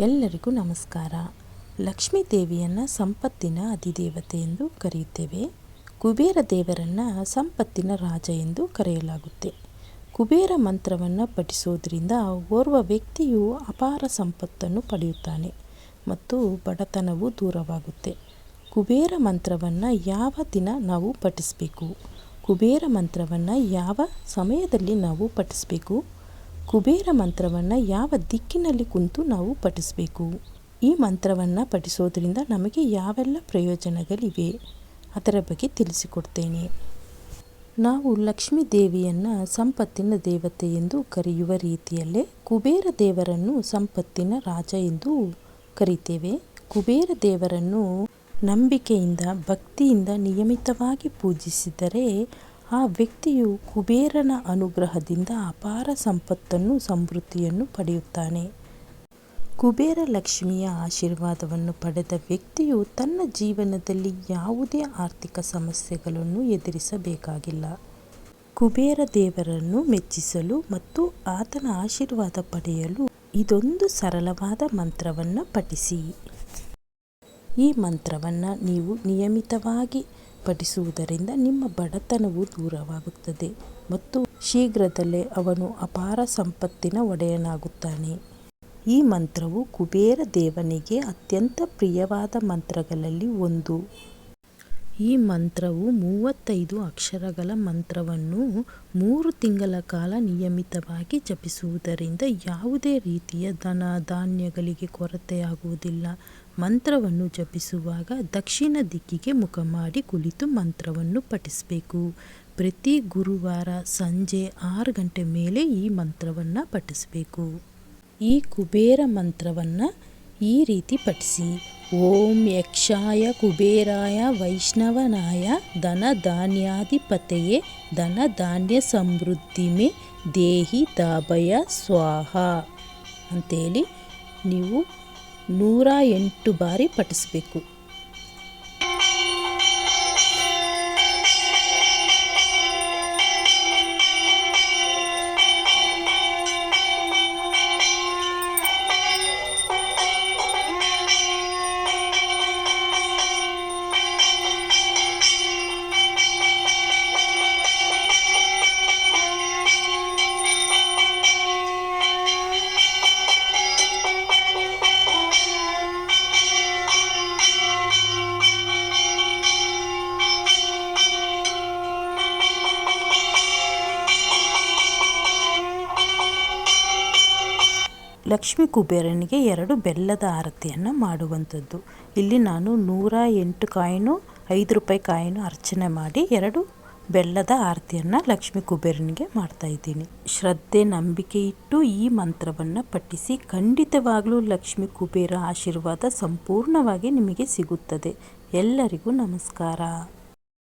ಎಲ್ಲರಿಗೂ ನಮಸ್ಕಾರ. ಲಕ್ಷ್ಮೀ ದೇವಿಯನ್ನು ಸಂಪತ್ತಿನ ಅಧಿದೇವತೆ ಎಂದು ಕರೆಯುತ್ತೇವೆ. ಕುಬೇರ ದೇವರನ್ನು ಸಂಪತ್ತಿನ ರಾಜ ಎಂದು ಕರೆಯಲಾಗುತ್ತೆ. ಕುಬೇರ ಮಂತ್ರವನ್ನು ಪಠಿಸೋದ್ರಿಂದ ಓರ್ವ ವ್ಯಕ್ತಿಯು ಅಪಾರ ಸಂಪತ್ತನ್ನು ಪಡೆಯುತ್ತಾನೆ ಮತ್ತು ಬಡತನವು ದೂರವಾಗುತ್ತೆ. ಕುಬೇರ ಮಂತ್ರವನ್ನು ಯಾವ ದಿನ ನಾವು ಪಠಿಸಬೇಕು? ಕುಬೇರ ಮಂತ್ರವನ್ನು ಯಾವ ಸಮಯದಲ್ಲಿ ನಾವು ಪಠಿಸಬೇಕು? ಕುಬೇರ ಮಂತ್ರವನ್ನು ಯಾವ ದಿಕ್ಕಿನಲ್ಲಿ ಕುಂತು ನಾವು ಪಠಿಸಬೇಕು? ಈ ಮಂತ್ರವನ್ನು ಪಠಿಸೋದ್ರಿಂದ ನಮಗೆ ಯಾವೆಲ್ಲ ಪ್ರಯೋಜನಗಳಿವೆ? ಅದರ ಬಗ್ಗೆ ತಿಳಿಸಿಕೊಡ್ತೇನೆ. ನಾವು ಲಕ್ಷ್ಮೀ ದೇವಿಯನ್ನು ಸಂಪತ್ತಿನ ದೇವತೆ ಎಂದು ಕರೆಯುವ ರೀತಿಯಲ್ಲೇ ಕುಬೇರ ದೇವರನ್ನು ಸಂಪತ್ತಿನ ರಾಜ ಎಂದು ಕರೀತೇವೆ. ಕುಬೇರ ದೇವರನ್ನು ನಂಬಿಕೆಯಿಂದ, ಭಕ್ತಿಯಿಂದ ನಿಯಮಿತವಾಗಿ ಪೂಜಿಸಿದರೆ ಆ ವ್ಯಕ್ತಿಯು ಕುಬೇರನ ಅನುಗ್ರಹದಿಂದ ಅಪಾರ ಸಂಪತ್ತನ್ನು, ಸಮೃದ್ಧಿಯನ್ನು ಪಡೆಯುತ್ತಾನೆ. ಕುಬೇರ ಲಕ್ಷ್ಮಿಯ ಆಶೀರ್ವಾದವನ್ನು ಪಡೆದ ವ್ಯಕ್ತಿಯು ತನ್ನ ಜೀವನದಲ್ಲಿ ಯಾವುದೇ ಆರ್ಥಿಕ ಸಮಸ್ಯೆಗಳನ್ನು ಎದುರಿಸಬೇಕಾಗಿಲ್ಲ. ಕುಬೇರ ದೇವರನ್ನು ಮೆಚ್ಚಿಸಲು ಮತ್ತು ಆತನ ಆಶೀರ್ವಾದ ಪಡೆಯಲು ಇದೊಂದು ಸರಳವಾದ ಮಂತ್ರವನ್ನು ಪಠಿಸಿ. ಈ ಮಂತ್ರವನ್ನು ನೀವು ನಿಯಮಿತವಾಗಿ ಪಠಿಸುವುದರಿಂದ ನಿಮ್ಮ ಬಡತನವು ದೂರವಾಗುತ್ತದೆ ಮತ್ತು ಶೀಘ್ರದಲ್ಲೇ ಅವನು ಅಪಾರ ಸಂಪತ್ತಿನ ಒಡೆಯನಾಗುತ್ತಾನೆ. ಈ ಮಂತ್ರವು ಕುಬೇರ ದೇವನಿಗೆ ಅತ್ಯಂತ ಪ್ರಿಯವಾದ ಮಂತ್ರಗಳಲ್ಲಿ ಒಂದು. ಈ ಮಂತ್ರವು ಮೂವತ್ತೈದು ಅಕ್ಷರಗಳ ಮಂತ್ರವನ್ನು ಮೂರು ತಿಂಗಳ ಕಾಲ ನಿಯಮಿತವಾಗಿ ಜಪಿಸುವುದರಿಂದ ಯಾವುದೇ ರೀತಿಯ ಧನ ಧಾನ್ಯಗಳಿಗೆ ಕೊರತೆಯಾಗುವುದಿಲ್ಲ. ಮಂತ್ರವನ್ನು ಜಪಿಸುವಾಗ ದಕ್ಷಿಣ ದಿಕ್ಕಿಗೆ ಮುಖ ಮಾಡಿ ಕುಳಿತು ಮಂತ್ರವನ್ನು ಪಠಿಸಬೇಕು. ಪ್ರತಿ ಗುರುವಾರ ಸಂಜೆ ಆರು ಗಂಟೆ ಮೇಲೆ ಈ ಮಂತ್ರವನ್ನು ಪಠಿಸಬೇಕು. ಈ ಕುಬೇರ ಮಂತ್ರವನ್ನು ಈ ರೀತಿ ಪಠಿಸಿ. ಓಂ ಯಕ್ಷಾಯ ಕುಬೇರಾಯ ವೈಷ್ಣವನಾಯ ಧನ ಧಾನ್ಯಾಧಿಪತೆಯೇ ಧನ ಧಾನ್ಯ ಸಮೃದ್ಧಿಮೆ ದೇಹಿ ದಾಭಯ ಸ್ವಾಹ. ಅಂತೇಳಿ ನೀವು ನೂರ ಎಂಟು ಬಾರಿ ಪಠಿಸಬೇಕು. ಲಕ್ಷ್ಮೀ ಕುಬೇರನಿಗೆ ಎರಡು ಬೆಲ್ಲದ ಆರತಿಯನ್ನು ಮಾಡುವಂಥದ್ದು. ಇಲ್ಲಿ ನಾನು ನೂರ ಎಂಟು ಕಾಯಿನು, ಐದು ರೂಪಾಯಿ ಕಾಯಿನು ಅರ್ಚನೆ ಮಾಡಿ ಎರಡು ಬೆಲ್ಲದ ಆರತಿಯನ್ನು ಲಕ್ಷ್ಮೀ ಕುಬೇರನಿಗೆ ಮಾಡ್ತಾ ಇದ್ದೀನಿ. ಶ್ರದ್ಧೆ, ನಂಬಿಕೆ ಇಟ್ಟು ಈ ಮಂತ್ರವನ್ನು ಪಠಿಸಿ ಖಂಡಿತವಾಗಲೂ ಲಕ್ಷ್ಮೀ ಕುಬೇರ ಆಶೀರ್ವಾದ ಸಂಪೂರ್ಣವಾಗಿ ನಿಮಗೆ ಸಿಗುತ್ತದೆ. ಎಲ್ಲರಿಗೂ ನಮಸ್ಕಾರ.